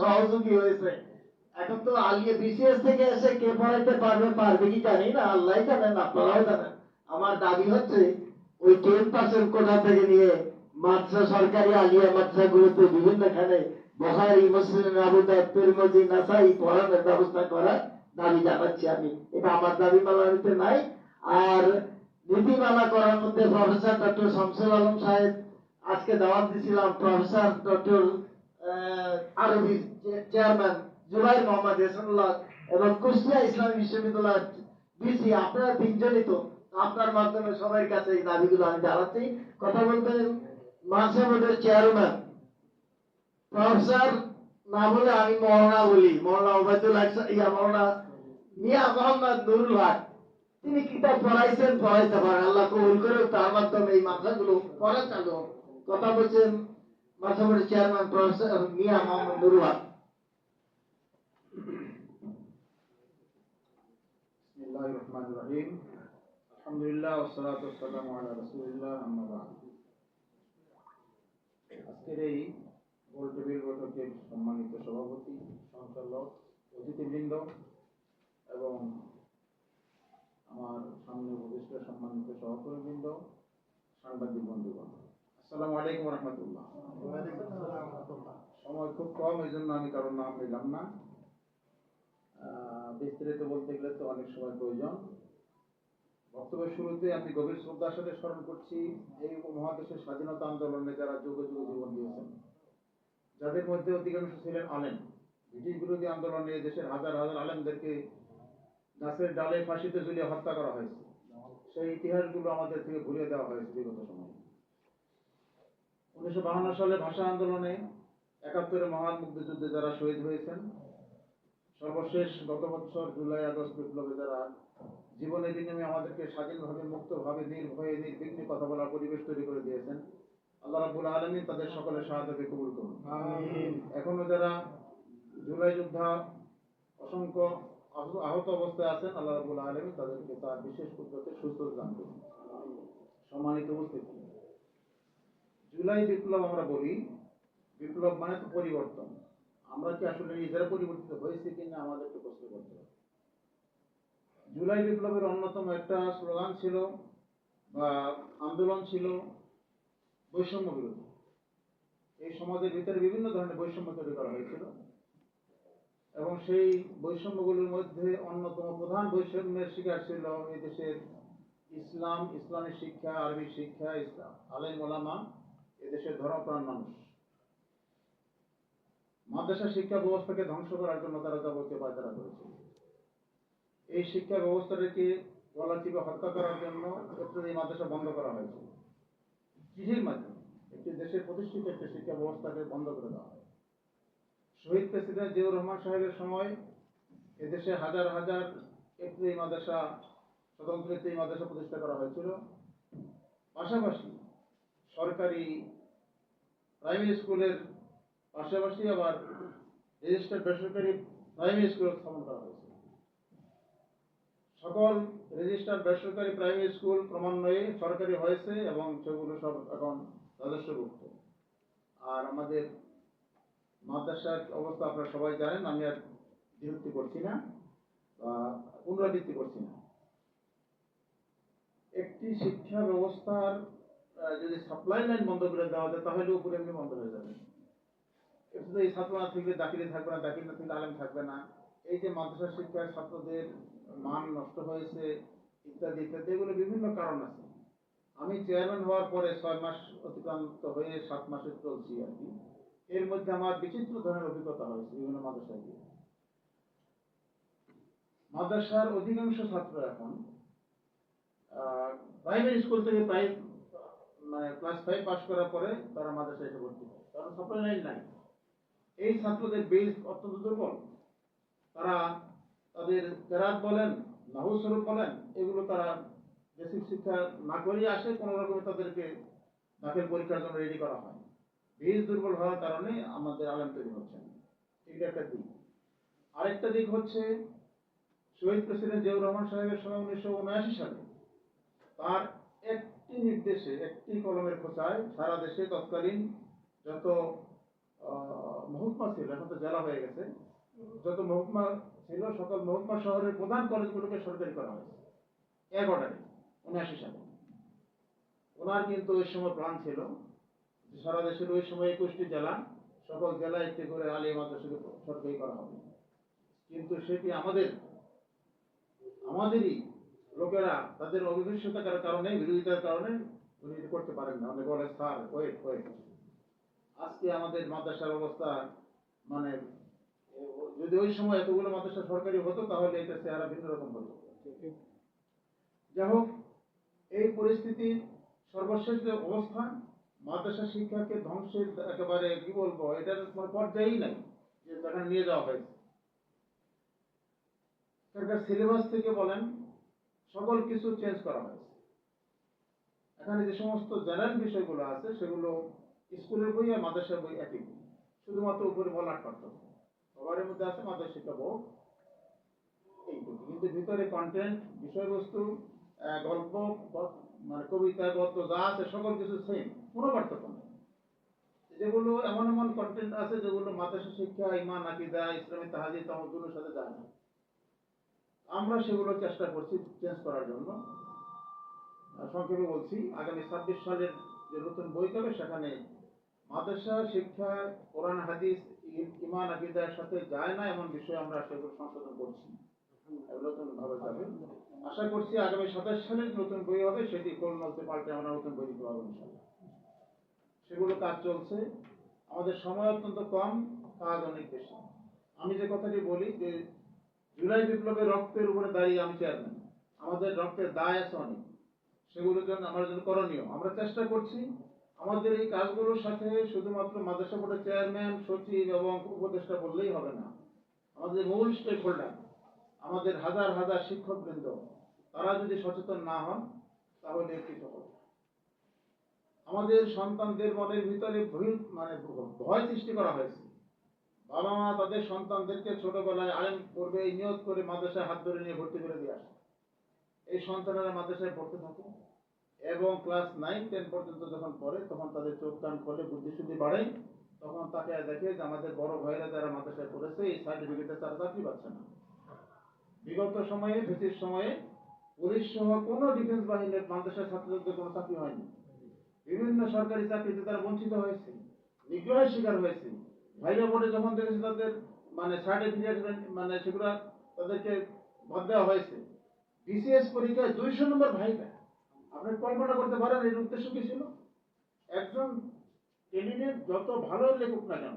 সহযোগী হয়েছে। এখন তো আলিয়া বিসিএস থেকে এসে কে পারবে পারবে কি জানি না আল্লাহ আমার দাবি হচ্ছে, ওই টেন পার্সেন্ট কোটা থেকে নিয়ে মাদ্রাসা, সরকারি আলিয়া মাদ্রাসাগুলোতে বিভিন্নখানে বহারি মুসলিম আবু দাউদ, তিরমিজি, নাসাই পড়ানোর ব্যবস্থা করার দাবি জানাচ্ছি আমি। এটা আমার দাবি মালানিতে নাই। আর নীতিমালা করার মধ্যে প্রফেসর ডক্টর শামসুল আলম সাহেব, আজকে দাওয়াত দিয়েছিলাম প্রফেসর ডক্টর আরবি চেয়ারম্যান জুবাইর মোহাম্মদ হাসানুল্লাহ এবং কুষ্টিয়া ইসলামী বিশ্ববিদ্যালয় ডিসি আপনারা তিনজনই তো। আপনার মাধ্যমে সবার কাছে এই দাবিগুলো আমি জানাচ্ছি। কথা বলতেন বোর্ডের চেয়ারম্যান প্রফেসর না বলে আমি মরনা বলি মরনা ওবায়দুল হক- ইয়া মরনা মিয়া মোহাম্মদ নুরুল হক তিনি কিতাব পড়াইছেন পড়াইতে পারেন আল্লাহ কবুল করে তার মাধ্যমে এই মাদ্রাসাগুলো পড়া চালু হোক। কথা বলছেন মাদ্রাসা বোর্ডের চেয়ারম্যান প্রফেসর মিয়া মোহাম্মদ নুরুল হক بسم الله الرحمن الرحيم الحمد لله والصلاة والسلام على رسول الله أما بعد আজকের এই গোল টেবিল বৈঠকের সম্মানিত সভাপতি সঞ্চালক অতিথিবৃন্দ এবং আমার সামনে উপদেষ্টা সম্মানিত সহকর্মীবৃন্দ সাংবাদিক বন্ধুগণ। আসসালামু আলাইকুম রহমতুল্লাহ। সময় খুব কম এই জন্য আমি কারোর নাম নিলাম না। বিস্তারিত বলতে গেলে তো অনেক সময় প্রয়োজন। বক্তব্যের শুরুতে আমি গভীর শ্রদ্ধার সাথে স্মরণ করছি এই উপমহাদেশের স্বাধীনতা আন্দোলনে যারা যুগ যুগ জীবন দিয়েছেন যাদের মধ্যে অধিকাংশ ছিলেন আলেম। ব্রিটিশ বিরোধী আন্দোলনে দেশের হাজার হাজার আলেমদেরকে গাছের ডালে ফাঁসিতে ঝুলিয়ে হত্যা করা হয়েছে। সেই ইতিহাসগুলো আমাদের থেকে ভুলিয়ে দেওয়া হয়েছে বিগত সময়ে। উনিশশো বাহান্ন সালে ভাষা আন্দোলনে একাত্তরে মহান মুক্তিযুদ্ধে যারা শহীদ হয়েছেন, সর্বশেষ গত বছর জুলাই আগস্ট বিপ্লবে যারা জীবনের বিনিময়ে আমাদেরকে স্বাধীনভাবে, মুক্তভাবে, নির্ভয়ে, নির্বিঘ্নে কথা বলার পরিবেশ তৈরি করে দিয়েছেন আল্লাহ রাব্বুল আলামিন তাদের সকলের সাহায্যকে কবুল করুন। এখনও যারা জুলাই যোদ্ধা অসংখ্য আহত অবস্থায় আছেন আল্লাহ রাব্বুল আলামিন তাদেরকে তার বিশেষ কুদরতে সুস্থ দান করুন। সম্মানিত উপস্থিতি। জুলাই বিপ্লব আমরা বলি বিপ্লব মানে তো পরিবর্তন। আমরা কি আসলে নিজেরা পরিবর্তিত হয়েছে কিনা আমাদেরকে প্রশ্ন করতে হবে। জুলাই বিপ্লবের অন্যতম একটা স্লোগান ছিল বা আন্দোলন ছিল বৈষম্য বিরোধী এই সমাজের ভিতরে বিভিন্ন ধরনের বৈষম্য তৈরি করা হয়েছিল এবং সেই বৈষম্যগুলোর মধ্যে অন্যতম প্রধান বৈষম্যের শিকার ছিল এই দেশের ইসলাম, ইসলামী শিক্ষা, আরবি শিক্ষা, ইসলাম, আলেম, ওলামা এদেশের ধর্মপ্রাণ মানুষ। মাদ্রাসা শিক্ষা ব্যবস্থাকে ধ্বংস করার জন্য তারা যাবতীয় পায়তারা করেছে। এই শিক্ষা ব্যবস্থাটাকে গলা চিপে হত্যা করার জন্য এই মাদ্রাসা বন্ধ করা হয়েছে। চিঠির মাধ্যমে একটি দেশের প্রতিষ্ঠিত একটি শিক্ষা ব্যবস্থাকে বন্ধ করে দেওয়া হয়। শহীদ প্রেসিডেন্ট জিয়াউর রহমান সাহেবের সময় এদেশে হাজার হাজার একটু মাদ্রাসা, স্বতন্ত্র একটি মাদ্রাসা প্রতিষ্ঠা করা হয়েছিল। পাশাপাশি সরকারি প্রাইমারি স্কুলের পাশাপাশি আবার রেজিস্টার্ড বেসরকারি প্রাইমারি স্কুল স্থাপন করা হয়েছে। সকল রেজিস্টার্ড বেসরকারি প্রাইমারি স্কুল ক্রমান্বয়ে সরকারি হয়েছে এবং সেগুলো সব এখন রাজস্বভুক্ত। আর আমাদের মাদ্রাসার অবস্থা আপনারা সবাই জানেন, আমি আর বিরক্তি করছি না, বা পুনরাবৃত্তি করছি না। একটি শিক্ষা ব্যবস্থার যদি সাপ্লাই লাইন বন্ধ করে দেওয়া যায়, তাহলে উপরে এমনি বন্ধ হয়ে যাবে। এই ছাত্র না থাকলে দাখিলে থাকবে না, দাখিল না থাকলে আলেম থাকবে না। এই যে মাদ্রাসা শিক্ষার ছাত্রদের মান নষ্ট হয়েছে ইত্যাদি ইত্যাদি, এগুলো বিভিন্ন কারণ আছে। আমি চেয়ারম্যান হওয়ার পরে ছয় মাস অতিক্রান্ত হয়ে সাত মাসে চলছি আর কি। এর মধ্যে আমার বিচিত্র ধরনের অভিজ্ঞতা হয়েছে বিভিন্ন মাদ্রাসায় গিয়ে। মাদ্রাসার অধিকাংশ ছাত্র এখন প্রাইমারি স্কুল থেকে প্রায় মানে ক্লাস ফাইভ পাস করার পরে তারা মাদ্রাসায় এসে ভর্তি হয়। কারণ সাপ্লাই লাইন নাই। এই ছাত্রদের বেস অত্যন্ত দুর্বল। তারা তাদের কেরাত বলেন নাহু স্বরূপ বলেন, এগুলো তারা বেসিক শিক্ষা না করেই আসে, কোনো রকমে তাদেরকে দাখিল পরীক্ষার জন্য রেডি করা হয় বেস দুর্বল হওয়ার কারণে আমাদের আলেম তৈরি হচ্ছে। এটা একটা দিক আরেকটা দিক হচ্ছে, শহীদ প্রেসিডেন্ট জিয়াউর রহমান সাহেবের সময় উনিশশো উনআশি সালে তার একটি নির্দেশে, একটি কলমের খোঁচায় সারা দেশে তৎকালীন যত মহকুমা ছিল, এখন তো জেলা হয়ে গেছে যত মহকুমা ছিল, সকল মহকুমা শহরের প্রধান কলেজগুলোকে সরকারি করা হয়েছে। এক অর্ডারে উনআশি সালে। ওনার কিন্তু ওই সময় প্ল্যান ছিল। সারা দেশের ওই সময় একুশটি জেলা, সকল জেলায় একটি করে আলী মাদ্রাসাকে সরকারি করা হবে। কিন্তু সেটি আমাদের, আমাদেরই লোকেরা তাদের অবিভীষতার কারণে, বিরোধিতার কারণে উনি করতে পারেন না। উনি বলে, স্যার ওয়েট ওয়েট আজকে আমাদের মাদ্রাসার অবস্থা মানে যদি ওই সময় এতগুলো মাদ্রাসা সরকারি হতো, তাহলে এটা চেহারা ভিন্ন রকম হতো যাই হোক এই পরিস্থিতি সর্বশেষ যে অবস্থা মাদ্রাসা শিক্ষাকে ধ্বংসের একেবারে কি বলব, এটার কোনো পর্যায়েই নাই যে সেখানে নিয়ে যাওয়া হয়েছে। সরকার সিলেবাস থেকে বলেন, সকল কিছু চেঞ্জ করা হয়েছে। এখানে যে সমস্ত জেনারেল বিষয়গুলো আছে, সেগুলো স্কুলের বই আর মাদ্রাসার বই একই। শুধুমাত্র উপরে বলার পার্থক্য। সবার মধ্যে আছে মাদ্রাসা শিক্ষা বোর্ড এইটুকু। কিন্তু ভিতরে কন্টেন্ট বিষয়বস্তু গল্প মানে কবিতা গদ্য যা আছে সকল কিছু সেম কোনো পার্থক্য নেই। যেগুলো এমন এমন কন্টেন্ট আছে যেগুলো মাদ্রাসা শিক্ষা ইমান আকিদা, ইসলামী তাহাজি তামদ্দুনের সাথে যায় না। আমরা সেগুলো চেষ্টা করছি চেঞ্জ করার জন্য। সংক্ষেপে বলছি, আগামী ছাব্বিশ সালের যে নতুন বই হবে সেখানে মাদ্রাসা, শিক্ষা, কোরআন, হাদিস ইমান, আকিদার সাথে যায় না, এমন বিষয় আমরা সেগুলো সংশোধন করছি। নতুন ভাবে যাবে আশা করছি আগামী সাতাশ সালের নতুন বই হবে, সেটি মধ্যে পাল্টে আমরা নতুন বই দিতে পারব। সেগুলো কাজ চলছে। আমাদের সময় অত্যন্ত কম, কাজ অনেক বেশি। আমি যে কথাটি বলি যে, জুলাই বিপ্লবের রক্তের উপরে দাঁড়িয়ে আমি চেয়ারম্যান আমাদের রক্তের দায় আছে অনেক। সেগুলোর জন্য আমাদের জন্য করণীয়। আমরা চেষ্টা করছি আমাদের এই কাজগুলোর সাথে শুধুমাত্র মাদ্রাসা বোর্ডের চেয়ারম্যান, সচিব এবং উপদেষ্টা বললেই হবে না। আমাদের মূল স্টেক হোল্ডার আমাদের হাজার হাজার শিক্ষকবৃন্দ, তারা যদি সচেতন না হন, তাহলে হবে? আমাদের সন্তানদের মনের ভিতরে মানে ভয় সৃষ্টি করা হয়েছে। বাবা মা তাদের সন্তানদেরকে ছোটবেলায় আইন করবে এই নিয়ত করে মাদ্রাসায় হাত ধরে নিয়ে ভর্তি করে দিয়ে আসে। এই সন্তানেরা মাদ্রাসায় পড়তে থাকে এবং ক্লাস নাইন টেন পর্যন্ত যখন পড়ে, তখন তাদের চোখ কান খোলে, বুদ্ধি শুদ্ধি বাড়ে তখন তাকে দেখে যে আমাদের বড় ভাইয়েরা যারা মাদ্রাসায় পড়েছে, এই সার্টিফিকেটে তারা চাকরি পাচ্ছে না। বিগত সময়ে, ব্রিটিশ সময়ে পুলিশ সহ কোনো ডিফেন্স বাহিনীর মাদ্রাসার ছাত্রদের কোনো চাকরি হয়নি। বিভিন্ন সরকারি চাকরিতে তারা বঞ্চিত হয়েছে, নিগ্রহের শিকার হয়েছে। ভাইরা বোর্ডে যখন দেখেছে তাদের মানে সার্টিফিকেট মানে সেগুলো তাদেরকে বাদ দেওয়া হয়েছে। বিসিএস পরীক্ষায় দুইশো নম্বর ভাইরা আপনি কল্পনা করতে পারেন এর উদ্দেশ্য কি ছিল? একজন ক্যান্ডিডেট যত ভালো লেখক না কেন,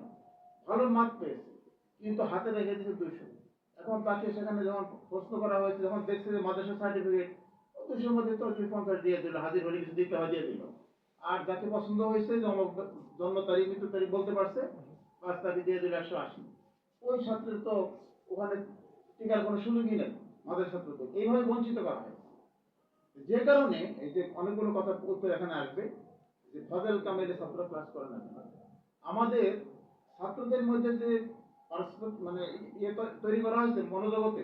ভালো মার্ক পেয়েছে, কিন্তু হাতে রেখে দিয়েছে দুইশো। এখন তাকে সেখানে যখন প্রশ্ন করা হয়েছে, যখন দেখছে যে মাদ্রাসা সার্টিফিকেট দুইশোর মধ্যে চল্লিশ পঞ্চাশ দিয়ে দিল, হাজির হলে কিছু দিতে হয়, দিয়ে দিল। আর যাকে পছন্দ হয়েছে, জন্ম তারিখ মৃত্যু তারিখ বলতে পারছে, পাঁচ তাকে দিয়ে দিল একশো আশি। ওই ছাত্রের তো ওখানে টিকার কোনো সুযোগই নেই, মাদ্রাসা ছাত্রদের। এইভাবে বঞ্চিত করা হয়। যে কারণে এই যে অনেকগুলো কথা উত্তর এখানে আসবে, যে ফজল কামেলে ছাত্র ক্লাস করে না। আমাদের ছাত্রদের মধ্যে যে পারস্পরিক মানে ইয়ে তৈরি করা হয়েছে মনোজগতে,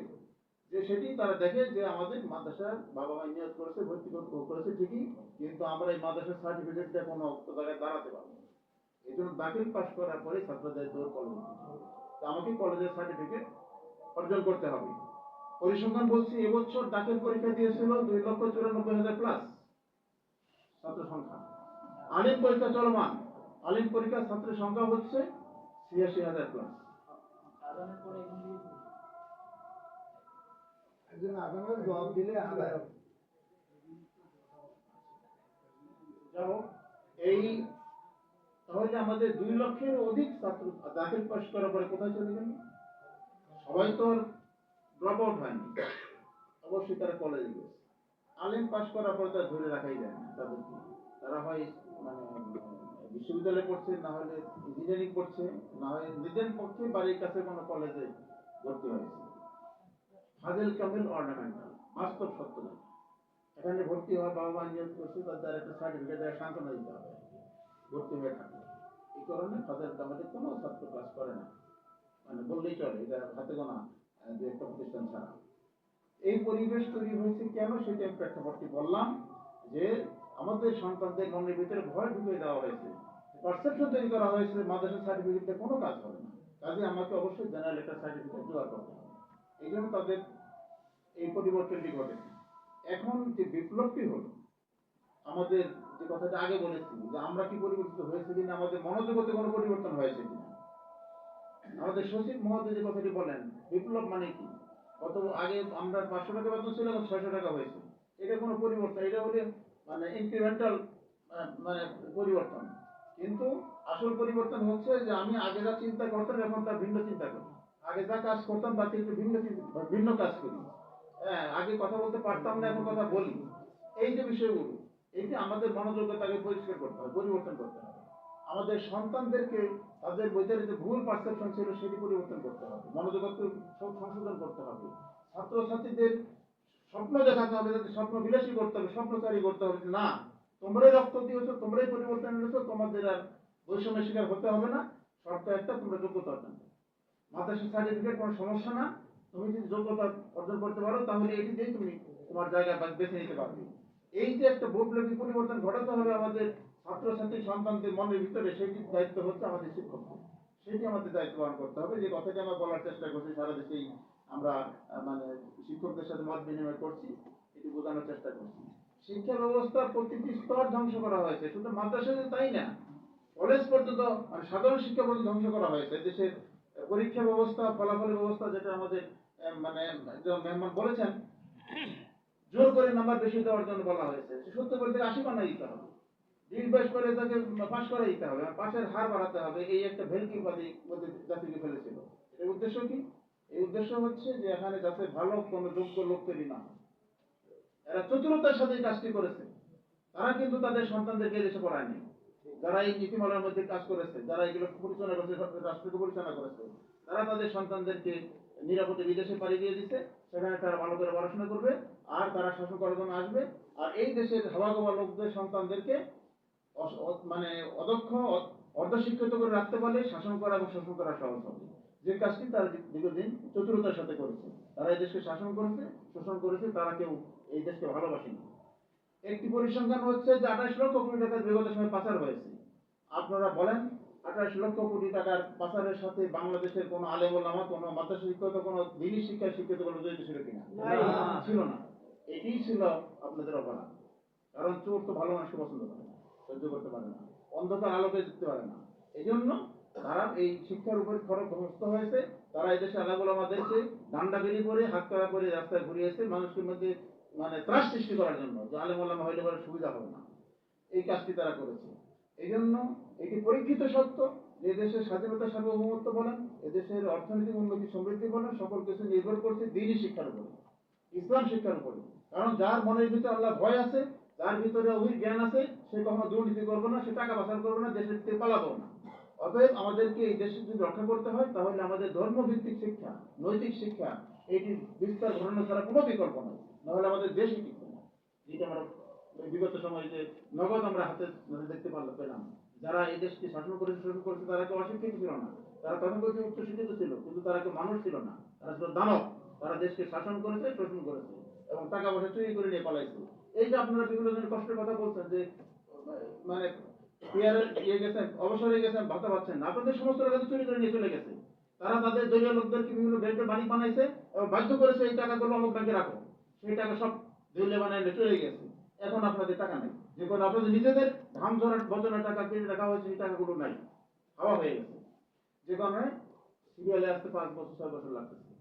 যে সেটি তারা দেখে যে আমাদের মাদ্রাসার বাবা মা নিয়োগ করেছে, ভর্তি কর- করেছে ঠিকই, কিন্তু আমরা এই মাদ্রাসার সার্টিফিকেটটা কোনো জায়গায় দাঁড়াতে পারব। এই জন্য দাখিল পাশ করার পরে ছাত্রদের দৌড় কলেজ আমাকে কলেজের সার্টিফিকেট অর্জন করতে হবে। পরিসংখ্যান বলছি এবছর দাখিল পরীক্ষা দিয়েছিল দুই লক্ষ চুরানব্বই হাজার প্লাস ছাত্র সংখ্যা আলিম পরীক্ষা চলমান। আলিম পরীক্ষার ছাত্রের সংখ্যা হচ্ছে ছিয়াশি হাজার প্লাস জবাব দিলে। এই তাহলে আমাদের দুই লক্ষের অধিক ছাত্র দাখিল পাশ করার পরে কোথায় চলে গেল? সবাই তো ড্রপ আউট হয়নি। অবশ্যই তারা কলেজে গেছে। আলিম পাস করার পরে তারা ধরে রাখাই যায় না। তাদেরকে তারা হয় মানে বিশ্ববিদ্যালয়ে পড়ছে, না হলে ইঞ্জিনিয়ারিং পড়ছে, না হয় নিজের পক্ষে বাড়ির কাছে কোনো কলেজে ভর্তি হয়েছে। ফাজিল কামিল অর্নামেন্টাল বাস্তব সত্য যেটা। এখানে ভর্তি হওয়া বাবা মা নিয়োগ করছে তাদের একটা সার্টিফিকেট দেওয়া সান্ত্বনা দিতে হবে। ভর্তি হয়ে থাকে। এই কারণে ফাজার কামাতে কোনো ছাত্র ক্লাস করে না। মানে বললেই চলে, এটা হাতে গোনা। দু একটা প্রতিষ্ঠান ছাড়া। এই পরিবেশ তৈরি হয়েছে কেন সেটা আমি প্রেক্ষাপটটি বললাম, যে আমাদের সন্তানদের মনের ভিতরে ভয় ঢুকিয়ে দেওয়া হয়েছে। পারসেপশন তৈরি করা হয়েছে মাদ্রাসা সার্টিফিকেটে কোনো কাজ হবে না। কাজে আমাকে অবশ্যই জেনারেল একটা সার্টিফিকেট জোগাড় করতে হবে। এই জন্য তাদের এই পরিবর্তনটি ঘটেছে। এখন যে বিপ্লবটি হলো, আমাদের যে কথাটা আগে বলেছি, যে আমরা কি পরিবর্তিত হয়েছে কিনা, আমাদের মনোজগতে কোনো পরিবর্তন হয়েছে কিনা আমাদের সচিব মহোদয় যে কথাটি বলেন, বিপ্লব মানে কি? কত আগে আমরা পাঁচশো টাকা বেতন ছিল, এখন ছয়শো টাকা হয়েছে। এটা কোনো পরিবর্তন, এটা হলে মানে ইনক্রিমেন্টাল মানে পরিবর্তন। কিন্তু আসল পরিবর্তন হচ্ছে যে আমি আগে যা চিন্তা করতাম, এখন তার ভিন্ন চিন্তা করি। আগে যা কাজ করতাম তার থেকে ভিন্ন ভিন্ন কাজ করি। হ্যাঁ আগে কথা বলতে পারতাম না, এখন কথা বলি। এই যে বিষয়গুলো, এই যে আমাদের মনোযোগ্যতাকে পরিষ্কার করতে হবে পরিবর্তন করতে হবে আমাদের সন্তানদেরকে তাদের ভিতরে যে ভুল পারসেপশন ছিল সেটি পরিবর্তন করতে হবে সব সংশোধন করতে হবে ছাত্রছাত্রীদের স্বপ্ন দেখাতে হবে যাতে স্বপ্ন বিলাসী করতে হবে, স্বপ্নচারী করতে হবে না, তোমরাই রক্ত দিয়েছ, তোমরাই পরিবর্তন এনেছো, তোমাদের আর বৈষম্যের শিকার হতে হবে না, শর্ত একটা, তোমরা যোগ্যতা অর্জন। মাদ্রাসা সার্টিফিকেট কোনো সমস্যা না, তুমি যদি যোগ্যতা অর্জন করতে পারো, তাহলে এটি দিয়ে তুমি তোমার জায়গা বেছে নিতে পারবে এই যে একটা বৈপ্লবী পরিবর্তন ঘটাতে হবে আমাদের ছাত্রছাত্রী সন্তানদের মনের ভিতরে সেটি দায়িত্ব হচ্ছে আমাদের শিক্ষকদের সেটি আমাদের দায়িত্ব পালন করতে হবে। যে কথাটি আমরা বলার চেষ্টা করছি, সারা দেশেই আমরা মানে শিক্ষকদের সাথে মত বিনিময় করছি, এটি বোঝানোর চেষ্টা করছি। শিক্ষা ব্যবস্থার প্রতিটি স্তর ধ্বংস করা হয়েছে, শুধু মাদ্রাসাতে তাই না? কলেজ পর্যন্ত মানে সাধারণ শিক্ষা পর্যন্ত ধ্বংস করা হয়েছে। দেশের পরীক্ষা ব্যবস্থা ফলাফল ব্যবস্থা যেটা আমাদের মানে মেহমান বলেছেন, জোর করে নাম্বার বেশি দেওয়ার জন্য বলা হয়েছে। সে সত্তর করে থেকে আশি বানাই দিতে হবে। বিশ বাইশ করে তাকে পাশ করে দিতে হবে পাশের হার বাড়াতে হবে, এই একটা ভেলকি মধ্যে জাতিকে ফেলেছিল। এর উদ্দেশ্য কি? এই উদ্দেশ্য হচ্ছে যে এখানে যাতে ভালো কোনো যোগ্য লোক তৈরি না এরা চতুরতার সাথে কাজটি করেছে। তারা কিন্তু তাদের সন্তানদেরকে দেশে পড়ায়নি। যারা এই নীতিমালার মধ্যে কাজ করেছে, যারা এগুলো পরিচালনা করেছে, রাষ্ট্রকে পরিচালনা করেছে, তারা তাদের সন্তানদেরকে নিরাপদে বিদেশে পাড়ি দিয়ে দিচ্ছে সেখানে তারা ভালো করে পড়াশোনা করবে, আর তারা শাসন করার আসবে। আর এই দেশের হাওয়াগোবা লোকদের সন্তানদেরকে মানে অদক্ষ অর্ধশিক্ষিত করে রাখতে পারলে শাসন করা এবং শোষণ করা সহজ হবে। যে কাজটি তারা দীর্ঘদিন চতুরতার সাথে করেছে। তারা এই দেশকে শাসন করেছে শোষণ করেছে তারা কেউ এই দেশকে ভালোবাসেনি। একটি পরিসংখ্যান হচ্ছে যে আঠাশ লক্ষ কোটি টাকার বিগত সময় পাচার হয়েছে। আপনারা বলেন আঠাশ লক্ষ কোটি টাকার পাচারের সাথে বাংলাদেশের কোনো আলেম ওলামা কোনো মাদ্রাসা শিক্ষিত কোনো দিনী শিক্ষা শিক্ষিত কোনো জড়িত ছিল কিনা? ছিল না। এটিই ছিল আপনাদের অপরাধ কারণ চোর তো ভালো মানুষকে পছন্দ করে। সহ্য করতে পারে না, অন্ধকার আলোকে দেখতে পারে না। এই জন্য তারা এই শিক্ষার উপর খরচ গ্রস্ত হয়েছে। তারা এই দেশে আলাগুলো আমাদেরকে ডান্ডা বেরি করে হাত কাড়া করে রাস্তায় ঘুরিয়েছে মানুষের মধ্যে মানে ত্রাস সৃষ্টি করার জন্য, যে আলেম আল্লামা হইলে পরে সুবিধা হবে না। এই কাজটি তারা করেছে। এই জন্য এটি পরীক্ষিত সত্য যে দেশের স্বাধীনতা সার্বভৌমত্ব বলেন এদেশের অর্থনৈতিক উন্নতি সমৃদ্ধি বলেন, সকল কিছু নির্ভর করছে দিনই শিক্ষার উপরে, ইসলাম শিক্ষার উপরে। কারণ যার মনের ভিতরে আল্লাহ ভয় আছে, যার ভিতরে অভির জ্ঞান আছে সে কখনো দুর্নীতি করবে না, সে টাকা পাচার করবে না, দেশের থেকে পালাবো না। অতএব আমাদেরকে এই দেশে যদি রক্ষা করতে হয়, তাহলে আমাদের ধর্মভিত্তিক শিক্ষা, নৈতিক শিক্ষা এটি বিস্তার ঘটানো ছাড়া কোনো বিকল্প নয় নাহলে আমাদের যেটা আমরা বিগত সময়ে যে নগদ আমরা হাতে মানে দেখতে পারলাম পেলাম। যারা এই দেশকে শাসন করেছে শোষণ করেছে, তারা কেউ অশিক্ষিত ছিল না। তারা তথাকথিত উচ্চ শিক্ষিত ছিল, কিন্তু তারা কেউ মানুষ ছিল না। তারা ছিল দানব। তারা দেশকে শাসন করেছে, শোষণ করেছে, এবং টাকা পয়সা চুরি করে নিয়ে পালাইছে। এই যে আপনারা বিভিন্ন জনের কষ্টের কথা বলছেন যে মানে ইয়ে অবসরে গেছেন ভাতা পাচ্ছেন আপনাদের সমস্ত চুরি করে নিয়ে চলে গেছে। তারা তাদের দলীয় বানাইছে এবং বাধ্য করেছে টাকাগুলো সেই টাকা চলে গেছে। এখন আপনাদের টাকা নেই। নিজেদের টাকা রাখা হয়েছে সেই টাকাগুলো নাই। হয়ে গেছে। যে কারণে সিরিয়ালে আসতে পাঁচ বছর, ছয় বছর লাগতেছে।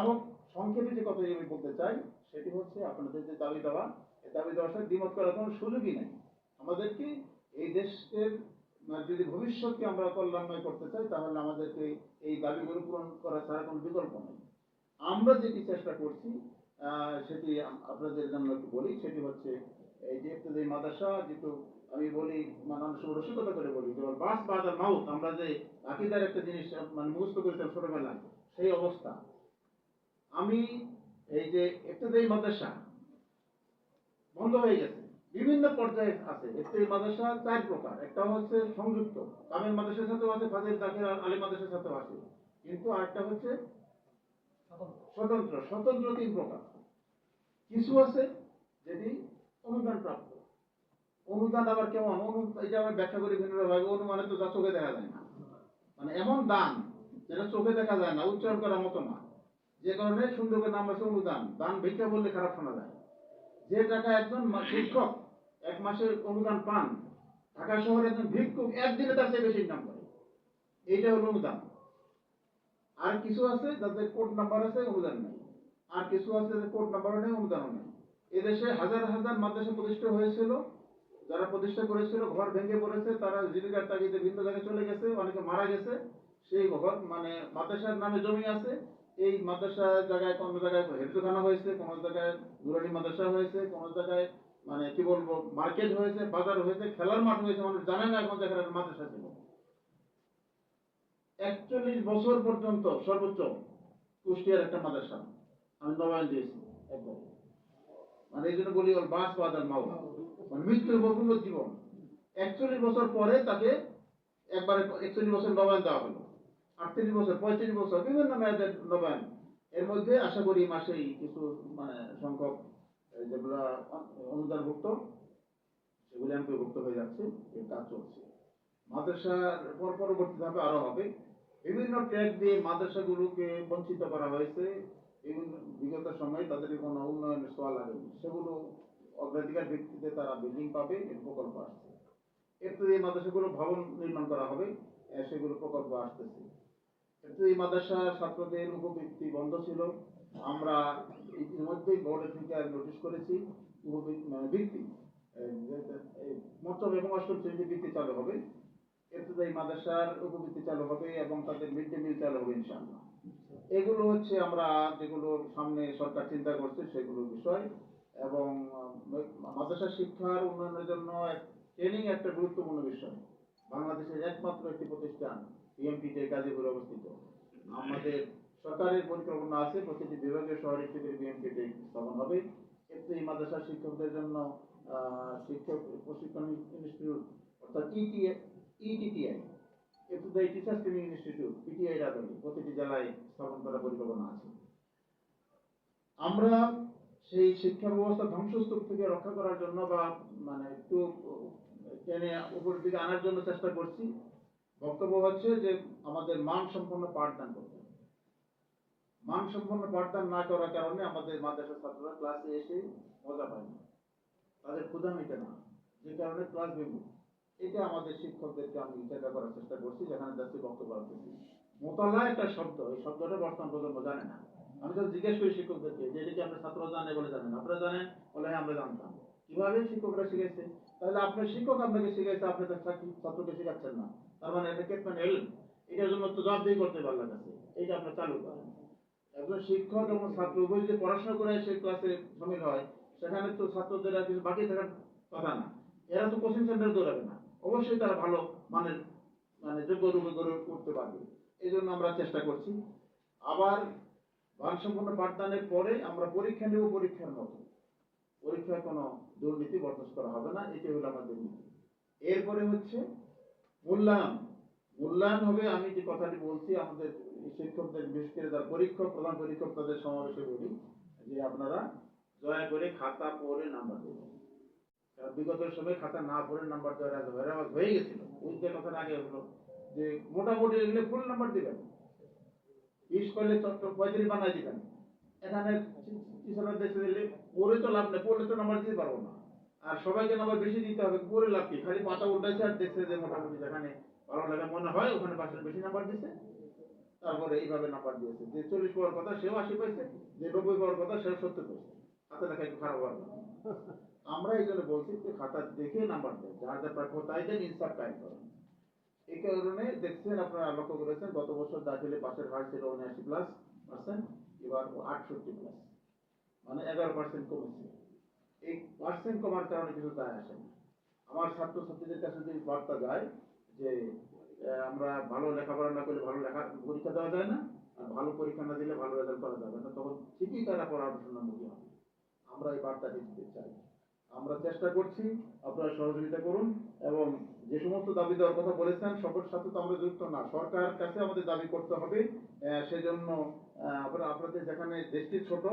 হোক, সংক্ষেপে যে কথা বলতে চাই, সেটি হচ্ছে আপনাদের যে দাবি দেওয়া দাবি দেওয়ার সাথে দ্বিমত করার কোনো সুযোগই নেই। আমাদেরকে এই দেশের মানে যদি ভবিষ্যৎকে আমরা কল্যাণময় করতে চাই, তাহলে আমাদেরকে এই দাবিগুলো পূরণ করা ছাড়া কোনো বিকল্প নেই। আমরা যেটি চেষ্টা করছি সেটি আপনাদের জন্য একটু বলি, সেটি হচ্ছে এই যে একটু যে মাদ্রাসা, যেটু আমি বলি মানে সময় রসিকতা করে বলি যে বাস বাদার মাউথ, আমরা যে আকিদার একটা জিনিস মানে মুখস্থ করেছিলাম ছোটবেলায়, সেই অবস্থা। আমি এই যে একটু যে মাদ্রাসা বন্ধ হয়ে গেছে বিভিন্ন পর্যায়ে আছে। একটি মাদ্রাসা চার প্রকার। একটা হচ্ছে সংযুক্ত। কামেল মাদ্রাসার সাথেও আছে, ফাজিল দাখিল আলী মাদ্রাসার সাথেও আছে। কিন্তু আরেকটা হচ্ছে স্বতন্ত্র। স্বতন্ত্র তিন প্রকার। কিছু আছে যেটি অনুদান প্রাপ্ত অনুদান আবার কেমন? এটা আমরা ব্যাখ্যা করি ভিন্ন ভাবে অনুমানে তো যা চোখে দেখা যায় না। মানে এমন দান যেটা চোখে দেখা যায় না, উচ্চারণ করার মতো না। যে কারণে সুন্দর করে নাম আছে অনুদান। দান ভিক্ষা বললে খারাপ শোনা যায়। যে টাকা একজন শিক্ষক এক মাসের অনুদান পান। ঢাকা শহরে একজন ভিক্ষুক একদিনে তার চেয়ে বেশি ইনকাম করে। এইটা হলো অনুদান। আর কিছু আছে যাদের কোড নাম্বার আছে, অনুদান নেই। আর কিছু আছে যে কোড নাম্বারও নেই, অনুদানও নেই। এদেশে হাজার হাজার মাদ্রাসা প্রতিষ্ঠা হয়েছিল। যারা প্রতিষ্ঠা করেছিল, ঘর ভেঙে পড়েছে, তারা জীবিকার তাগিদে ভিন্ন জায়গায় চলে গেছে, অনেকে মারা গেছে। সেই ঘর মানে মাদ্রাসার নামে জমি আছে। এই মাদ্রাসা জায়গায় কোনো জায়গায় হেফজখানা হয়েছে, কোনো জায়গায় নুরানি মাদ্রাসা হয়েছে, কোনো জায়গায় মানে কি বলব, মার্কেট হয়েছে, বাজার হয়েছে, খেলার মাঠ হয়েছে, মানুষ জানে না এখন জায়গায় মাদ্রাসা ছিল একচল্লিশ বছর পর্যন্ত সর্বোচ্চ কুষ্টিয়ার একটা মাদ্রাসা, আমি নবায়ন দিয়েছি মানে এই জন্য বলি, ওর বাস মানে মৃত্যুর পর জীবন। একচল্লিশ বছর পরে তাকে একবারে একচল্লিশ বছর নবায়ন দেওয়া হলো। আটত্রিশ বছর, পঁয়ত্রিশ বছর, বিভিন্ন মেয়াদের নবায়ন। এর মধ্যে আশা করি মাসেই কিছু মানে সংখ্যক যেগুলা অনুদানভুক্ত, সেগুলি অন্তর্ভুক্ত হয়ে যাচ্ছে এর কাজ চলছে। মাদ্রাসার পর পরবর্তী ধাপে আরও হবে। বিভিন্ন ট্যাগ দিয়ে মাদ্রাসাগুলোকে বঞ্চিত করা হয়েছে। বিভিন্ন বিগত সময়ে তাদের কোনো উন্নয়নের ছোঁয়া লাগেনি। সেগুলো অগ্রাধিকার ভিত্তিতে তারা বিল্ডিং পাবে, এর প্রকল্প আসছে। এরপর এই মাদ্রাসাগুলো ভবন নির্মাণ করা হবে সেগুলো প্রকল্প আসতেছে। এই মাদ্রাসা ছাত্রদের উপবৃত্তি বন্ধ ছিল। আমরা ইতিমধ্যেই বোর্ডের থেকে নোটিশ করেছি মানে বৃত্তি মধ্যম এবং অষ্টম শ্রেণীতে বৃত্তি চালু হবে এরপর মাদ্রাসার উপবৃত্তি চালু হবে এবং তাদের মিড ডে মিল চালু হবে ইনশাআল্লাহ। এগুলো হচ্ছে আমরা যেগুলো সামনে সরকার চিন্তা করছে সেগুলো বিষয় এবং মাদ্রাসা শিক্ষার উন্নয়নের জন্য ট্রেনিং একটা গুরুত্বপূর্ণ বিষয়। বাংলাদেশের একমাত্র একটি প্রতিষ্ঠান বিএমপিতে গাজীপুরে অবস্থিত। আমাদের সরকারের পরিকল্পনা আছে, প্রতিটি বিভাগীয় শহরে একটি বিএমপিতে স্থাপন হবে। এতে এই মাদ্রাসা শিক্ষকদের জন্য শিক্ষক প্রশিক্ষণ ইনস্টিটিউট, অর্থাৎ ইটিএ ইটিটিআই এতে এই টিচার্স ট্রেনিং ইনস্টিটিউট পিটিআই রাজনী প্রতিটি জেলায় স্থাপন করার পরিকল্পনা আছে। আমরা সেই শিক্ষা ব্যবস্থা ধ্বংসস্তূপ থেকে রক্ষা করার জন্য বা মানে একটু, টেনে উপরের দিকে আনার জন্য চেষ্টা করছি। বক্তব্য হচ্ছে যে, আমাদের মান সম্পন্ন পাঠদান করতে হবে। মান সম্পন্ন পাঠদান না করার কারণে আমাদের মাদ্রাসা ছাত্ররা ক্লাসে এসে মজা পায় না। তাদের ক্ষুধা মেটে না, যে কারণে ক্লাস বিমুখ এটা আমাদের শিক্ষকদেরকে আমি চিন্তা করার চেষ্টা করছি, যেখানে যাচ্ছি বক্তব্য রাখতেছি। মোতালা একটা শব্দ, এই শব্দটা বর্তমান প্রজন্ম জানে না। আমি তো জিজ্ঞেস করি শিক্ষকদেরকে যে এটা কি আপনার ছাত্র জানে বলে জানেন আপনারা জানেন? বলে হ্যাঁ আমরা জানতাম। কীভাবে শিক্ষকরা শিখেছে তাহলে আপনার শিক্ষক আপনাকে শিখেছে আপনি তার ছাত্র- ছাত্রকে শেখাচ্ছেন না। তার মানে এটা কেটম্যান এলেন। এটার জন্য তো জবাবদিহি করতে আল্লাহর কাছে এইটা আপনার চালু করেন। একজন শিক্ষক এবং ছাত্র, উভয় যদি পড়াশোনা করে সে ক্লাসে সামিল হয়, সেখানে তো ছাত্রদের আর কিছু বাকি থাকার কথা না। এরা তো কোচিং সেন্টারে দৌড়াবে না। অবশ্যই তারা ভালো মানের মানে যোগ্য রূপে গড়ে উঠতে পারবে। এই জন্য আমরা চেষ্টা করছি। আবার মানসম্পন্ন পাঠদানের পরে আমরা পরীক্ষা নেব পরীক্ষার মতো। পরীক্ষায় কোনো দুর্নীতি বরদাস্ত করা হবে না এটি হলো আমাদের নীতি। এরপরে হচ্ছে মূল্যায়ন। মূল্যায়ন হবে, আমি যে কথাটি বলছি, আমাদের শিক্ষকদের বিশেষ করে যারা পরীক্ষক, প্রধান পরীক্ষক তাদের সমাবেশে বলি যে আপনারা দয়া করে খাতা পড়ে নাম্বার দেবেন বিগত সময় খাতা না পড়ে নাম্বার দেওয়ার আগে ভেরাবাজ হয়ে গেছিল। যে কথার আগে হলো যে মোটামুটি এগুলো ফুল নাম্বার দিবেন। করলে চট্ট পঁয়ত্রিশ বানাই দিবেন। এখানে টিচাররা দেখে দিলে পড়ে তো লাভ নেই, পড়লে তো নাম্বার দিতে পারব না। আর সবাইকে নাম্বার বেশি দিতে হবে, পড়ে লাভ কি? খালি মাথা উল্টাইছে আর দেখছে যে মোটামুটি যেখানে ভালো লাগে মনে হয় ওখানে পাশের বেশি নাম্বার দিছে। তারপরে এইভাবে নাম্বার দিয়েছে। যে চল্লিশ পাওয়ার কথা সেও আশি পাইছে, যে নব্বই পাওয়ার কথা সেও সত্তর পাইছে। হাতে লেখা একটু খারাপ হওয়ার আমরা এই জন্য বলছি যে খাতা দেখে নাম্বার দেয় যার যা প্রাপ্য তাই দেন ইনসাফ কায়েম করেন। এই কারণে দেখছেন আপনারা লক্ষ্য করেছেন, গত বছর দাখিলে পাশের হার ছিল উনআশি প্লাস পার্সেন্ট এবার আটষট্টি প্লাস মানে এগারো পার্সেন্ট কমেছে। এই পার্সেন্ট কমার কারণে কিছু দায় আসে না। আমার ছাত্রছাত্রীদের কাছে যদি বার্তা যায় যে আমরা ভালো লেখাপড়া না করলে ভালো লেখা পরীক্ষা দেওয়া যায় না, আর ভালো পরীক্ষা না দিলে ভালো রেজাল্ট করা যাবে না। তখন ঠিকই তারা পড়াশোনামুখী হবে। আমরা এই বার্তাটি দিতে চাই। আমরা চেষ্টা করছি, আপনারা সহযোগিতা করুন এবং যে সমস্ত দাবি দেওয়ার কথা বলেছেন সবার সাথে তো আমরা যুক্ত না। সরকার কাছে আমাদের দাবি করতে হবে সেজন্য আপনারা, আপনাদের যেখানে দেশটি ছোট,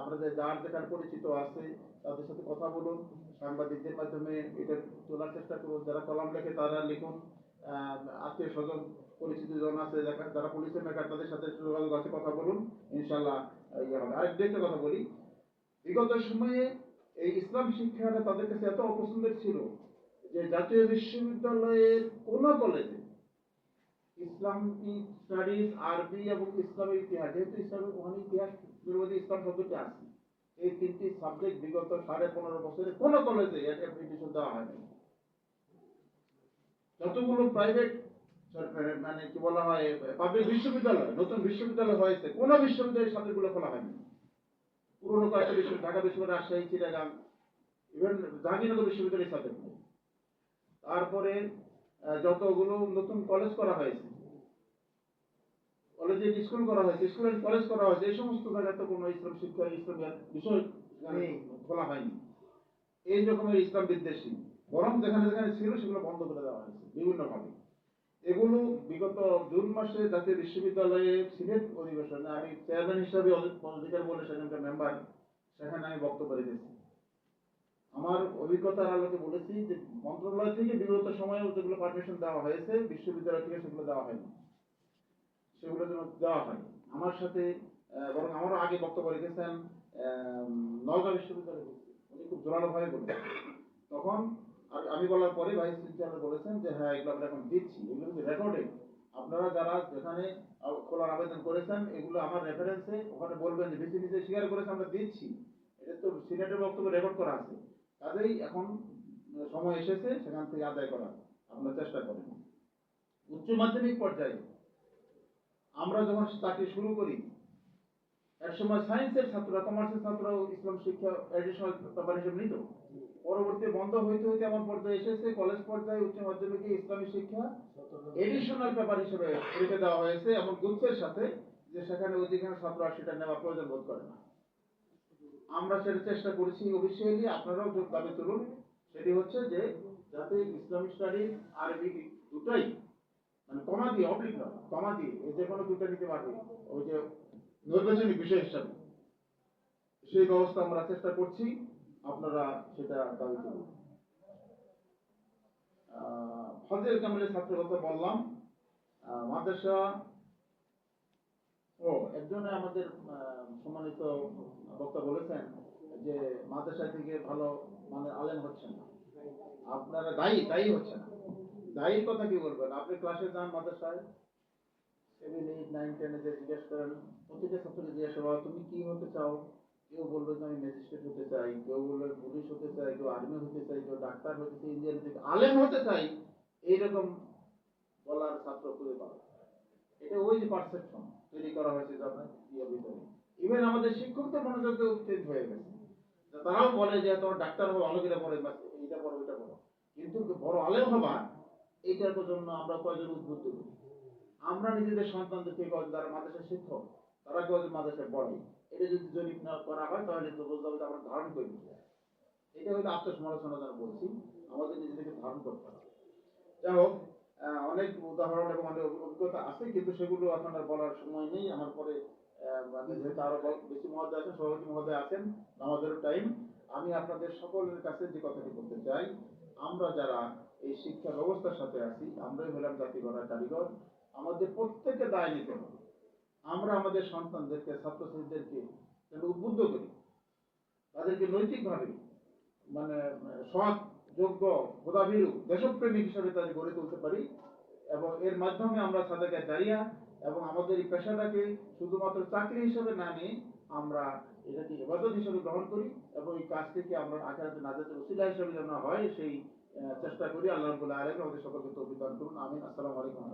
আপনাদের যার যেখানে পরিচিত আছে, তাদের সাথে কথা বলুন। সাংবাদিকদের মাধ্যমে এটা তোলার চেষ্টা করুন। যারা কলাম লেখে তারা লিখুন। আত্মীয় স্বজন, পরিচিত জন আছে, যারা- পুলিশের মেকার তাদের সাথে যোগাযোগ আছে, কথা বলুন ইনশাল্লাহ ইয়ে হবে। একটা কথা বলি, বিগত সময়ে এই ইসলাম শিক্ষাটা তাদের কাছে এত অপছন্দের ছিল যে জাতীয় বিশ্ববিদ্যালয়ের কোন কলেজে ইসলামিক স্টাডিজ আরবি এবং ইসলামের ইতিহাস, যেহেতু ইসলামের ওখানে ইতিহাস বিরোধী ইসলাম শব্দটি আছে। এই তিনটি সাবজেক্ট বিগত সাড়ে পনেরো বছরে কোনো কলেজে অ্যাডমিশন দেওয়া হয়নি। যতগুলো প্রাইভেট মানে কি বলা হয় পাবলিক বিশ্ববিদ্যালয় নতুন বিশ্ববিদ্যালয় হয়েছে কোন বিশ্ববিদ্যালয়ের সাবজেক্টগুলো খোলা হয়নি। পুরোনো কয়েকটা বিশ্ব ঢাকা বিশ্ববিদ্যালয় রাজশাহী চিটাগাং ইভেন জাহাঙ্গীরনগর বিশ্ববিদ্যালয়ের সাবজেক্ট নেই। তারপরে যতগুলো নতুন কলেজ করা হয়েছে কলেজে স্কুল করা হয়েছে স্কুল কলেজ করা হয়েছে এই সমস্ত জায়গায় তো কোনো ইসলাম শিক্ষা ইসলাম বিষয়। খোলা হয়নি। এই রকমের ইসলাম বিদ্বেষী। বরং যেখানে যেখানে ছিল সেগুলো বন্ধ করে দেওয়া হয়েছে বিভিন্নভাবে এগুলো বিগত জুন মাসে জাতীয় বিশ্ববিদ্যালয়ে সিনেট অধিবেশনে আমি চেয়ারম্যান হিসাবে অধি- অধিকার বলে সেখানকার মেম্বার, সেখানে আমি বক্তব্য রেখেছি। আমার অভিজ্ঞতার আলোকে বলেছি যে মন্ত্রণালয় থেকে বিগত সময়ে যেগুলো পারমিশন দেওয়া হয়েছে, বিশ্ববিদ্যালয় থেকে সেগুলো দেওয়া হয়নি। সেগুলো যেন দেওয়া হয় আমার সাথে বরং আমারও আগে বক্তব্য রেখেছেন নওগাঁ বিশ্ববিদ্যালয় উনি খুব জোরালোভাবে বলেছেন। তখন আমি বলার পরে ভাইস চ্যান্সেলর বলেছেন যে হ্যাঁ এগুলো আমরা এখন দিচ্ছি। এগুলো কিন্তু রেকর্ডেড আপনারা যারা যেখানে খোলার আবেদন করেছেন, এগুলো আমার রেফারেন্সে ওখানে বলবেন যে বেশি নিজে স্বীকার করেছে, আমরা দিচ্ছি। এটা তো সিনেটের বক্তব্য রেকর্ড করা আছে। কাজেই এখন সময় এসেছে, সেখান থেকে আদায় করা আপনারা চেষ্টা করেন উচ্চ মাধ্যমিক পর্যায়ে আমরা যখন চাকরি শুরু করি, একসময় সায়েন্সের ছাত্ররা কমার্সের ছাত্ররাও ইসলাম শিক্ষা এডিশনাল পেপার হিসেবে নিত। পরবর্তী বন্ধ হইতে হইতে এমন পর্যায়ে এসেছে, কলেজ পর্যায়ে উচ্চ মাধ্যমিকে ইসলামী শিক্ষা এডিশনাল পেপার হিসেবে রেখে দেওয়া হয়েছে এমন গুচ্ছের সাথে, যে সেখানে অধিকাংশ ছাত্র সেটা নেওয়া প্রয়োজন বোধ করে না। আমরা সেটা চেষ্টা করছি অবশ্যই আপনারাও যোগ দাবি তুলুন। সেটি হচ্ছে যে, যাতে ইসলামিক স্টাডিজ আরবি দুটাই মানে কমা দিয়ে অবলিক কমা দিয়ে যে কোনো দুটো নিতে পারবে, ওই যে নির্বাচনী বিষয় হিসাবে। সেই ব্যবস্থা আমরা চেষ্টা করছি। আপনারা সেটা দাবি করুন ফজল কামালের ছাত্রের কথা বললাম। মাদ্রাসা ও, একজনে আমাদের সম্মানিত বক্তা বলেছেন যে মাদ্রাসা থেকে ভালো মানে আলেম হচ্ছে না। আপনারা দায়ী দায়ী হচ্ছে না। দায়ীর কথা কি বলবেন? আপনি ক্লাসে যান মাদ্রাসায় সেভেন এইট নাইন টেনে যে জিজ্ঞেস করেন, প্রতিটা ছাত্রকে জিজ্ঞাসা করা, তুমি কি হতে চাও? কেউ বলল যে আমি ম্যাজিস্ট্রেট হতে চাই, কেউ বলল পুলিশ হতে চাই, কেউ আর্মি হতে চাই, কেউ ডাক্তার হতে চাই ইঞ্জিনিয়ার হতে আলেম হতে চাই, এইরকম বলার ছাত্র খুঁজে যায়। এটা ওই যে পারসেপশন তৈরি করা হয়েছে যে আপনার ভিতরে ইভেন আমাদের শিক্ষকদের মনোযোগেও চেঞ্জ হয়ে গেছে। তারাও বলে যে তোমার ডাক্তার হব ভালো করে পড়ে এইটা পড়ো, ওইটা পড়ো। কিন্তু বড় আলেম হবা এইটার জন্য আমরা কয়জন উদ্বুদ্ধ করি? আমরা নিজেদের সন্তানদেরকে কয়জন, যারা মাদ্রাসার শিক্ষক, তারা কয়জন মাদ্রাসায় পড়ে এটা যদি জরিপ না করা হয়, তাহলে তো যে আমরা ধারণ করি এটা হলো আত্মসমালোচনা যেন বলছি, আমাদের নিজেদেরকে ধারণ করতে হবে। যাই হোক অনেক উদাহরণ এবং অনেক অভিজ্ঞতা আছে, কিন্তু সেগুলো আর বলার সময় নেই। আমার পরে মানে যেহেতু আরও বেশি মহোদয় আছেন সভাপতি মহোদয় আছেন আমাদেরও টাইম আমি আপনাদের সকলের কাছে যে কথাটি বলতে চাই, আমরা যারা এই শিক্ষা ব্যবস্থার সাথে আছি, আমরাই হলাম জাতি গড়ার কারিগর। আমাদের প্রত্যেকে দায় নিতে হবে। আমরা আমাদের সন্তানদেরকে, ছাত্রছাত্রীদেরকে যেন উদ্বুদ্ধ করি। তাদেরকে নৈতিকভাবে মানে সৎ, যোগ্য খোদাভীরু দেশপ্রেমিক হিসাবে তাদের গড়ে তুলতে পারি এবং এর মাধ্যমে আমরা সাদাকে দাঁড়িয়া এবং আমাদের এই পেশাটাকে শুধুমাত্র চাকরি হিসেবে না নিয়ে আমরা এটাকে ইবাদত হিসেবে গ্রহণ করি এবং এই কাজটিকে আমরা আখেরাতে নাজাতের উসিলা হিসেবে যেন হয়, সেই চেষ্টা করি। আল্লাহ রাব্বুল আলামিন আমাদের সকলকে তৌফিক দান করুন। আমিন। আসসালামু আলাইকুম।